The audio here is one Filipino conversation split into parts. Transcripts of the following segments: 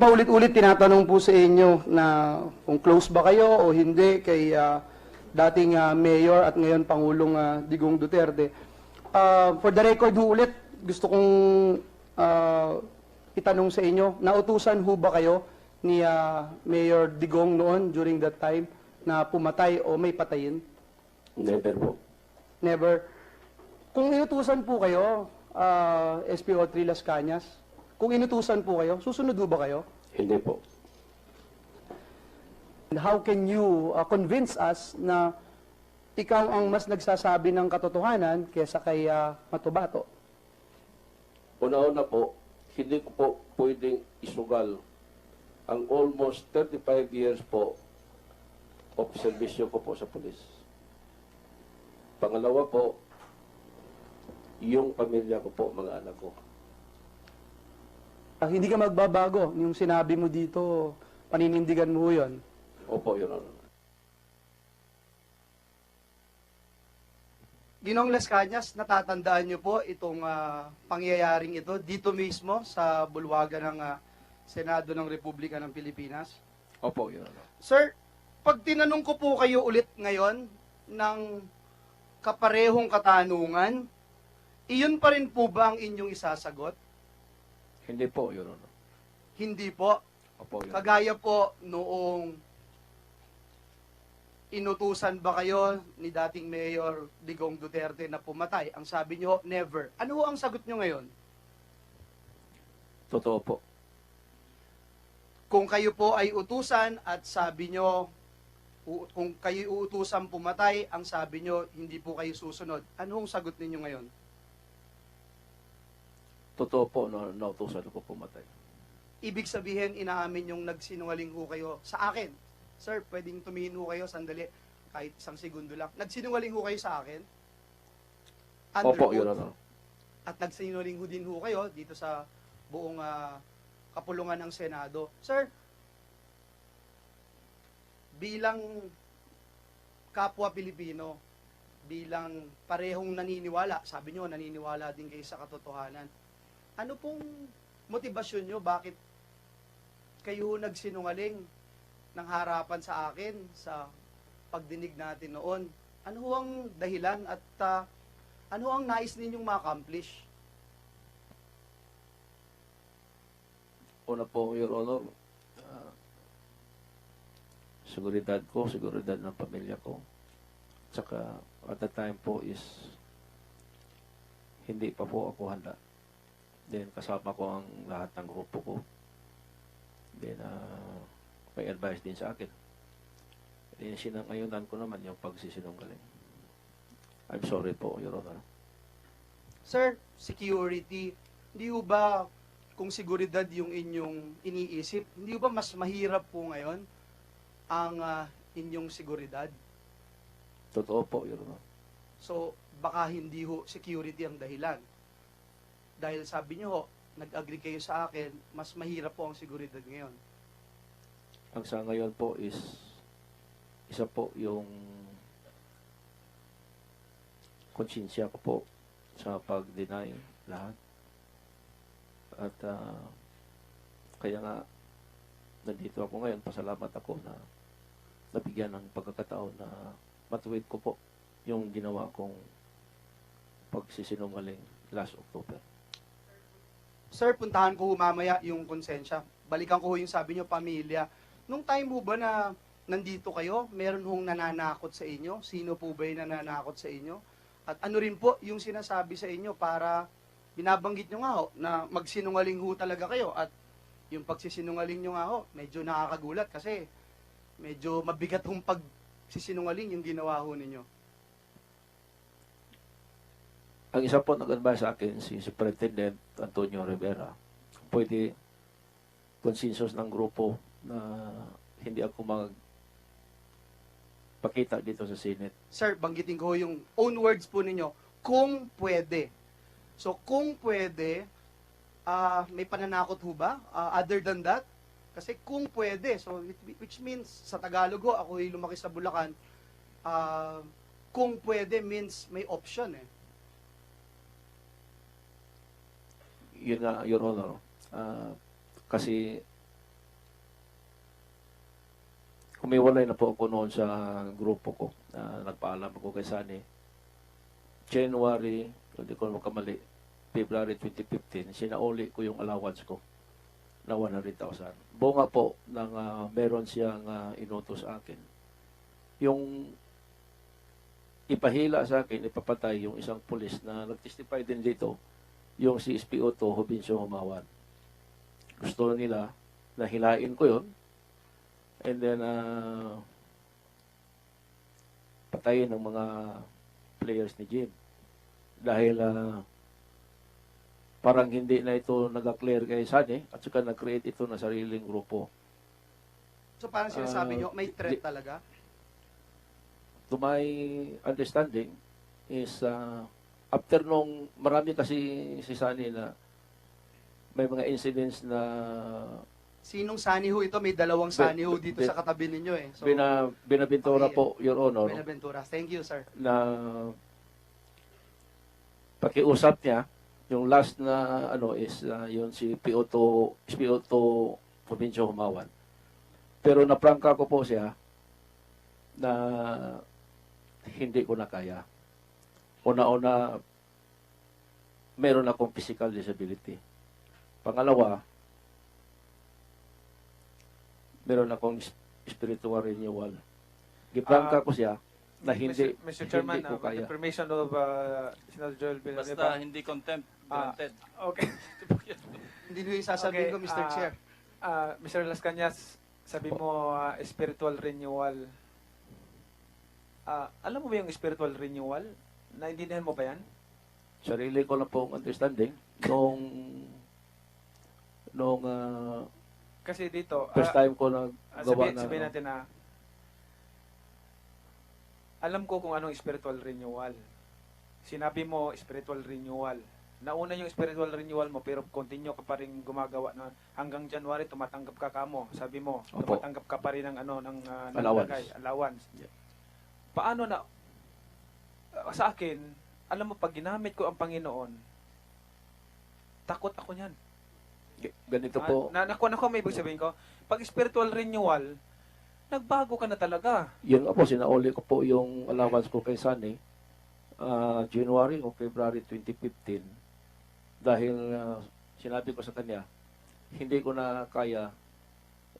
paulit-ulit tinatanong po sa inyo na kung close ba kayo o hindi kay ah, dating ah, mayor at ngayon Pangulong ah, Digong Duterte. Ah, for the record ho ulit, gusto kong ah, itanong sa inyo, nautusan ho ba kayo ni ah, Mayor Digong noon during that time na pumatay o may patayin? Never po. Never. Kung inutusan po kayo, ah, SPO3 Las Cañas, kung inutusan po kayo, susunod ho ba kayo? Hindi po. And How can you uh, convince us na ikaw ang mas nagsasabi ng katotohanan kesa kay uh, Matubato? Una-una po, hindi ko po pwedeng isugal ang almost 35 years po of servisyo ko po sa pulis. Pangalawa po, yung pamilya ko po, mga anak ko. Ah, hindi ka magbabago. Yung sinabi mo dito, paninindigan mo yun. Opo, Your Honor. Ginong Las Cañas, natatandaan niyo po itong ah, pangyayaring ito dito mismo sa bulwagan ng ah, Senado ng Republika ng Pilipinas. Opo, Your Honor. Sir, pag tinanong ko po kayo ulit ngayon ng kaparehong katanungan, iyon pa rin po ba ang inyong isasagot? Hindi po, Your Honor. Hindi po. Opo, Your Honor. Kagaya po noong inutusan ba kayo ni dating Mayor Digong Duterte na pumatay? Ang sabi niyo, never. Ano ho ang sagot niyo ngayon? Totoo po. Kung kayo po ay utusan at sabi niyo, u- kung kayo uutusan pumatay, ang sabi niyo, hindi po kayo susunod. Ano ang sagot ninyo ngayon? Totoo po na nautusan ko pumatay. Ibig sabihin, inaamin yung nagsinungaling ho kayo sa akin. Sir, pwedeng tumingin ho kayo sandali, kahit isang segundo lang. Nagsinungaling ho kayo sa akin? Under Opo. Your Honor. At nagsinungaling ho din ho kayo dito sa buong ah, kapulungan ng Senado. Sir, bilang kapwa Pilipino, bilang parehong naniniwala, sabi nyo, naniniwala din kayo sa katotohanan. Ano pong motibasyon nyo? Bakit kayo nagsinungaling ng harapan sa akin sa pagdinig natin noon? Ano ang dahilan at ah, ano ang nais ninyong ma-accomplish? Una po, Your Honor, ah, seguridad ko, seguridad ng pamilya ko. Tsaka, at the time po is, hindi pa po ako handa. Then, kasama ko ang lahat ng grupo ko. Then, ah, may advice din sa akin. Then, sinangayunan ko naman yung pagsisinungaling. I'm sorry po, Your Honor. Sir, security, hindi ba kung seguridad yung inyong iniisip, hindi ba mas mahirap po ngayon ang ah, inyong seguridad? Totoo po, Your Honor. So, baka hindi ho security ang dahilan. Dahil sabi niyo ho, nag-agree kayo sa akin, mas mahirap po ang seguridad ngayon. Ang sa ngayon po is isa po yung konsensya ko po sa pag-deny lahat. At ah, kaya nga nandito ako ngayon, pasalamat ako na nabigyan ng pagkakataon na matuwid ko po yung ginawa kong pagsisinungaling last October. Sir, puntahan ko mamaya yung konsensya. Balikan ko yung sabi niyo, pamilya. Nung time mo ba na nandito kayo, meron hong nananakot sa inyo? Sino po ba yung nananakot sa inyo? At ano rin po yung sinasabi sa inyo para binabanggit nyo nga ho na magsinungaling ho talaga kayo at yung pagsisinungaling nyo nga ho, medyo nakakagulat kasi medyo mabigat hong pagsisinungaling yung ginawa ho ninyo. Ang isa po nag-advise sa akin, si Superintendent Antonio Rivera, pwede consensus ng grupo na hindi ako mag pakita dito sa Senate. Sir, banggitin ko yung own words po ninyo, kung pwede. So, kung pwede, ah, may pananakot ho ba? Ah, other than that? Kasi kung pwede, so which- means sa Tagalog ako ay lumaki sa Bulacan, ah, kung pwede means may option eh. Yun nga, Your Honor. ah, kasi kumiwalay na po ako noon sa grupo ko. na nagpaalam ako kay Sani. January, kung di ko makamali, February 2015, sinauli ko yung allowance ko na 100,000. Bunga po ng ah, meron siyang ah, inutos sa akin. Yung ipahila sa akin, ipapatay yung isang pulis na nag-testify din dito, yung si SPO to, Hobincio Humawan. Gusto nila na hilain ko yon and then ah, patayin ng mga players ni Jim. Dahil ah, parang hindi na ito nag-clear kay Sane at saka nag-create ito na sariling grupo. So parang sinasabi Ah, nyo, may threat talaga? To my understanding is ah, after nung marami kasi si Sane na may mga incidents na Sinong saniho ito? May dalawang Be- saniho dito sa katabi ninyo eh. So, bina, binabintura okay. po, Your Honor, Benaventura. Thank you, sir. na pakiusap niya, yung last na ano is uh, yun si Pioto, Pioto Provincia Humawan. Pero naprangka ko po siya na hindi ko na kaya. Una-una, meron akong physical disability. Pangalawa, meron akong spiritual renewal. Giprangka Ah, ko siya na hindi, Mr. Mr. Chairman, hindi ko uh, the permission of uh, Senator Joel Basta Villanueva. hindi contempt, Ah. granted. Okay. Hindi nyo yung sasabihin Okay, ko, Mr. ah, Chair. Uh, Mr. Las Cañas, sabi mo uh, spiritual renewal. Ah, alam mo ba yung spiritual renewal? Naintindihan mo ba yan? sarili ko lang pong understanding nung nung ah, Kasi dito, first ah, time ko ah, nagawa sabihin, na sabihin natin na alam ko kung anong spiritual renewal. Sinabi mo spiritual renewal. Nauna yung spiritual renewal mo pero continue ka pa rin gumagawa na hanggang January tumatanggap ka kamo. Sabi mo, Opo. tumatanggap ka pa rin ng ano ng ah, ng Allowance. lagay, allowance. Yeah. Paano na sa akin, alam mo pag ginamit ko ang Panginoon, takot ako niyan. Ganito Ah, po na, nakuha na ko may ibig sabihin ko. Pag spiritual renewal, nagbago ka na talaga. yun nga po sinauli ko po yung allowance ko kay Sunny ah, January o February 2015 dahil ah, sinabi ko sa kanya hindi ko na kaya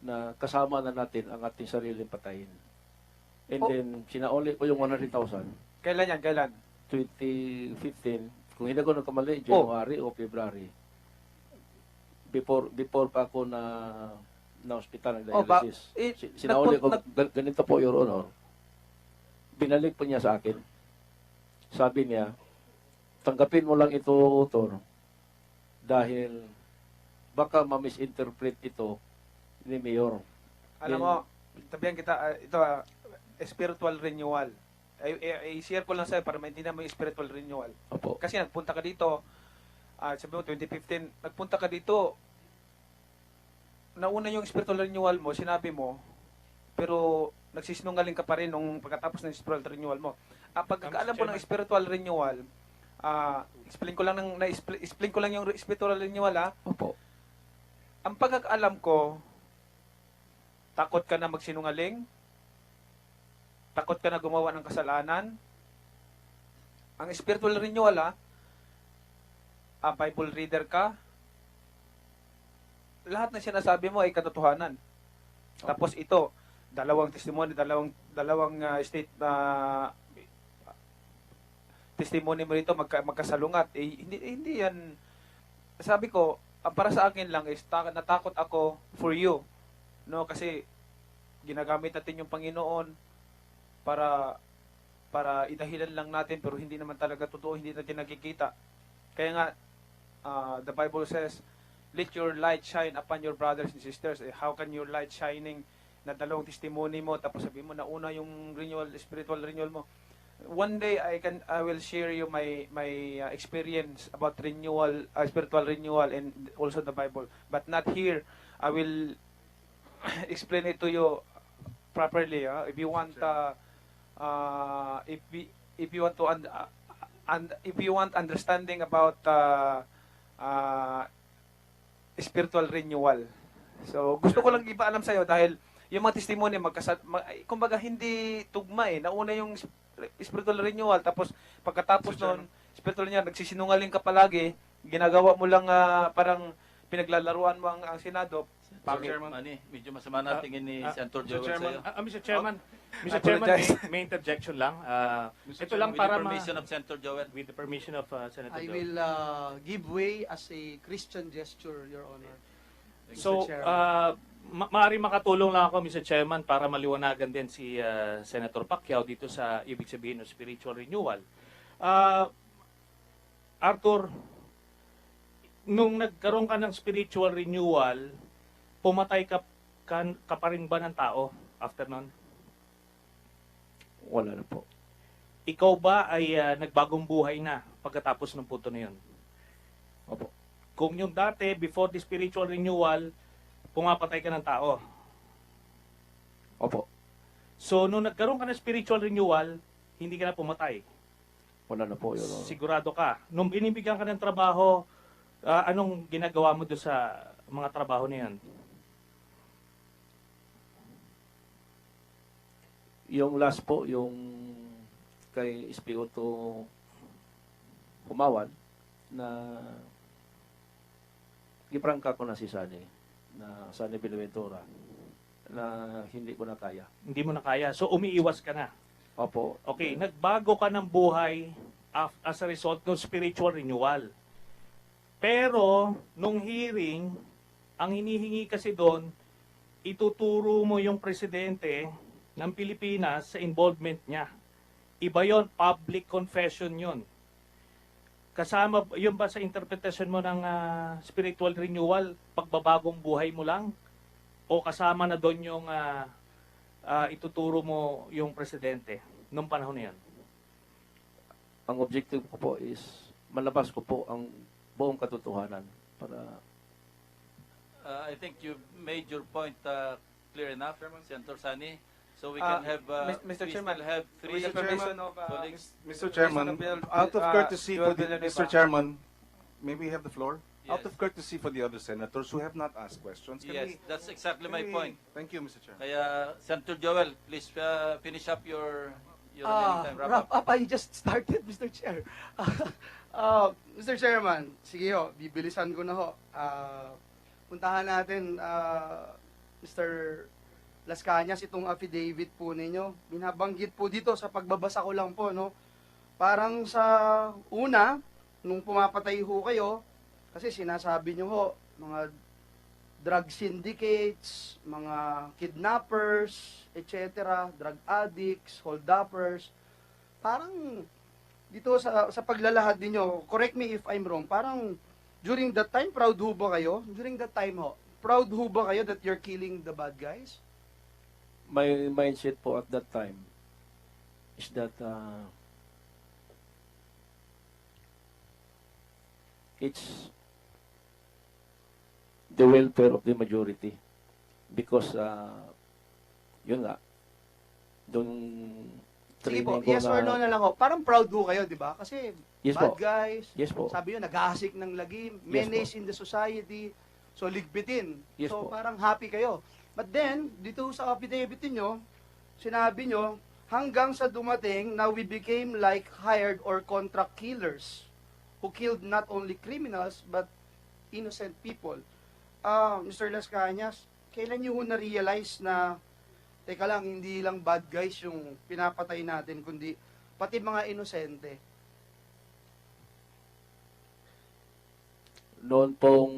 na kasama na natin ang ating sariling patayin and Oh. then sinauli ko yung 100,000 Kailan yan? Kailan? 2015, kung hindi ko nagkamali, Oh. January o February. Before before pa ako na na hospital ng Oh, ba- dialysis. eh, Si- Sinauli ko, gan- ganito po, Your Honor. Binalik po niya sa akin. Sabi niya, tanggapin mo lang ito, Tor, dahil baka ma-misinterpret ito ni Mayor. Alam mo, tabihan kita, ah, ito, ah, spiritual renewal. I- I- I-share ko lang sa'yo para maintindihan mo yung spiritual renewal. Opo. Kasi nagpunta ka dito, ah, sabi mo 2015, nagpunta ka dito, nauna yung spiritual renewal mo, sinabi mo, pero nagsisinungaling ka pa rin nung pagkatapos ng spiritual renewal mo. Ah, pagkakaalam ko ng spiritual renewal, ah, explain ko lang ng, na explain, explain ko lang yung spiritual renewal ah. Opo. Ang pagkakaalam ko, takot ka na magsinungaling, takot ka na gumawa ng kasalanan. Ang spiritual renewal ah, ah, Bible reader ka, lahat na sinasabi mo ay katotohanan. Tapos ito, dalawang testimony, dalawang dalawang ah, state na testimony mo rito magka, magkasalungat. Eh, hindi hindi yan sabi ko, ang para sa akin lang is ta- natakot ako for you. No, kasi ginagamit natin yung Panginoon para para idahilan lang natin pero hindi naman talaga totoo, hindi natin nakikita. Kaya nga ah, the Bible says, let your light shine upon your brothers and sisters. Eh, how can your light shining na dalawang testimony mo tapos sabi mo na una yung renewal spiritual renewal mo? One day I can I will share you my my uh, experience about renewal uh, spiritual renewal and also the Bible. But not here. I will explain it to you properly uh, if you want uh, uh, if we if you want to un- uh, and if you want understanding about uh, uh, spiritual renewal so gusto ko lang ipaalam sa iyo dahil yung mga testimony, magkasa, ma, ay, kumbaga hindi tugma eh. Nauna yung sp- spiritual renewal, tapos pagkatapos Mr. noon, spiritual niya, nagsisinungaling ka palagi, ginagawa mo lang ah, parang pinaglalaruan mo ang, ang Senado. Mr. Pangit. Chairman. Manny, medyo masama na Ah, tingin ni ah, Senator Mr. Joel Chairman, sa'yo. ah, Mr. Chairman, Mr. Chairman, may, apologize. may interjection lang. Ah, Mr. ito Chairman, lang with para the ma- permission of Senator Joel. with the permission of uh, Senator I Joel. will uh, give way as a Christian gesture, Your Honor. So. Chairman. uh, ma- maaari makatulong lang ako, Mr. Chairman, para maliwanagan din si uh, Senator Pacquiao dito sa ibig sabihin ng spiritual renewal. Uh, Arthur, nung nagkaroon ka ng spiritual renewal, pumatay ka, ka, ka pa rin ba ng tao after nun? Wala na po. Ikaw ba ay uh, nagbagong buhay na pagkatapos ng punto na yun? Opo. Kung yung dati, before the spiritual renewal, pumapatay ka ng tao. Opo. So, nung nagkaroon ka ng spiritual renewal, hindi ka na pumatay. Wala na po, Honor. Sigurado ka. Nung binibigyan ka ng trabaho, ah, anong ginagawa mo doon sa mga trabaho na yan? Yung last po, yung kay Espioto Humawan, na giprangka ko na si Sunny, na Sunny Benaventura, na hindi ko na kaya. Hindi mo na kaya. So, umiiwas ka na. Opo. Okay, nagbago ka ng buhay as a result ng spiritual renewal. Pero, nung hearing, ang hinihingi kasi doon, ituturo mo yung presidente ng Pilipinas sa involvement niya. Iba yon public confession yon. Kasama, yun ba sa interpretation mo ng ah, spiritual renewal, pagbabagong buhay mo lang? O kasama na doon yung ah, ah, ituturo mo yung presidente nung panahon na yan? Ang objective ko po is malabas ko po ang buong katotohanan para Uh, I think you've made your point uh, clear enough, Senator Sani. So we Ah, can have, uh, Mr. we Chairman, have three With the permission of uh, Mr. Chairman, Bill- out of uh, courtesy for the. Mr. Chairman, may we have the floor? Out Yes. of courtesy for the other senators who have not asked questions. Can Yes, we, that's exactly my we- point. Thank you, Mr. Chairman. Kaya, Senator Joel, please uh, finish up your, your Ah, remaining time. Wrap wrap up. up. I just started, Mr. Chair. uh, Mr. Chairman, sige ho, bibilisan ko na ho. Ah, puntahan natin, ah, Mr. Las Cañas, itong affidavit po ninyo. Binabanggit po dito sa pagbabasa ko lang po, no? Parang sa una, nung pumapatay ho kayo, kasi sinasabi nyo ho, mga drug syndicates, mga kidnappers, etc., drug addicts, hold-uppers, parang dito sa sa paglalahad ninyo, correct me if I'm wrong, parang during that time, proud ho ba kayo? During that time ho, proud ho ba kayo that you're killing the bad guys? my mindset po at that time is that uh, it's the welfare of the majority because uh, yun nga doon Sige po, yes or no na lang ho. Parang proud ho kayo, di ba? Kasi yes bad po guys, yes po sabi yun, nag-aasik ng lagim, Yes menace in the society, so ligpitin. Yes so po. parang happy kayo. But then, dito sa affidavit niyo, sinabi nyo, hanggang sa dumating na we became like hired or contract killers who killed not only criminals but innocent people. Ah, Mr. Las Cañas, kailan ho na-realize na teka lang, hindi lang bad guys yung pinapatay natin, kundi pati mga inosente. noon pong